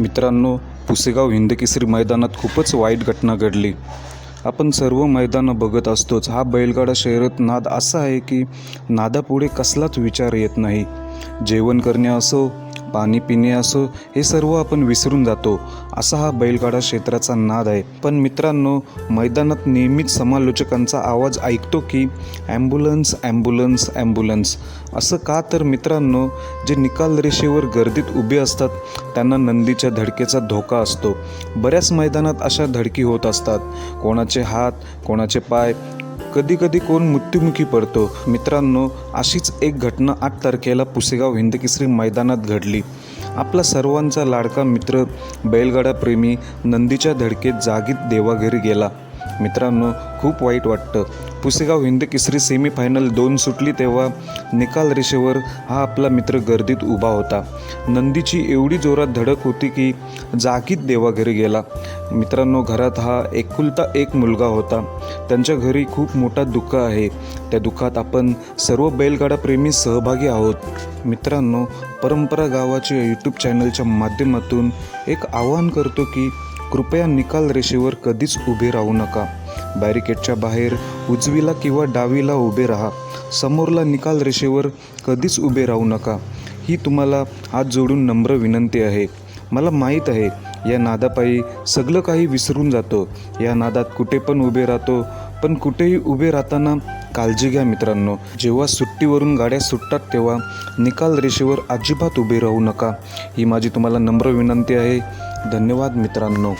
मित्रांनो पुसेगाव हिंदकेसरी मैदानात खूपच वाईट घटना घडली. आपण सर्व मैदानं बघत असतोच. हा बैलगाडा शर्यत नाद असा आहे की नादापुढे कसलाच विचार येत नाही. जेवण करणे असो पाणी पिणे असो हे सर्व आपण विसरून जातो. असा हा बैलगाडा क्षेत्राचा नाद आहे. पण मित्रांनो मैदानात नेहमीच समालोचकांचा आवाज ऐकतो की ॲम्ब्युलन्स ॲम्ब्युलन्स ॲम्ब्युलन्स. असं का तर मित्रांनो जे निकाल रेषेवर गर्दीत उभे असतात त्यांना नंदीच्या धडकेचा धोका असतो. बऱ्याच मैदानात अशा धडकी होत असतात. कोणाचे हात कोणाचे पाय कधी कधी कोण मृत्युमुखी पडतो. मित्रांनो अशीच एक घटना आठ तारखेला पुसेगाव हिंदकेसरी मैदानात घडली. आपला सर्वांचा लाडका मित्र बैलगाडा प्रेमी नंदीच्या धडकेत जागीत देवाघरी गेला. मित्रांनो खूप वाईट वाटतं. पुसेगाव हिंदकेसरी सेमीफायनल दोन सुटली तेव्हा निकाल रेषेवर हा आपला मित्र गर्दीत उभा होता. नंदीची एवढी जोरात धडक होती की जागीत देवाघरी गेला. मित्रांनो घरात हा एकुलता एक मुलगा होता. त्यांच्या घरी खूप मोठा दुःख आहे. त्या दुःखात आपण सर्व बैलगाडा प्रेमी सहभागी आहोत. मित्रांनो परंपरा गावाच्या यूट्यूब चॅनलच्या माध्यमातून एक आवाहन करतो की कृपया निकाल रेषेवर कधीच उभे राहू नका. बॅरिकेडच्या बाहेर उजवीला किंवा डावीला उभे राहा. समोरला निकाल रेषेवर कधीच उभे राहू नका. ही तुम्हाला हात जोडून नम्र विनंती आहे. मला माहीत आहे या नादापायी सगळं काही विसरून जातो. या नादात कुठे पण उभे राहतो. पण कुठेही उभे राहताना काळजी घ्या मित्रांनो. जेव्हा सुट्टीवरून गाड्या सुटतात तेव्हा निकाल रेषेवर अजिबात उभे राहू नका. ही माझी तुम्हाला नम्र विनंती आहे. धन्यवाद मित्रांनो.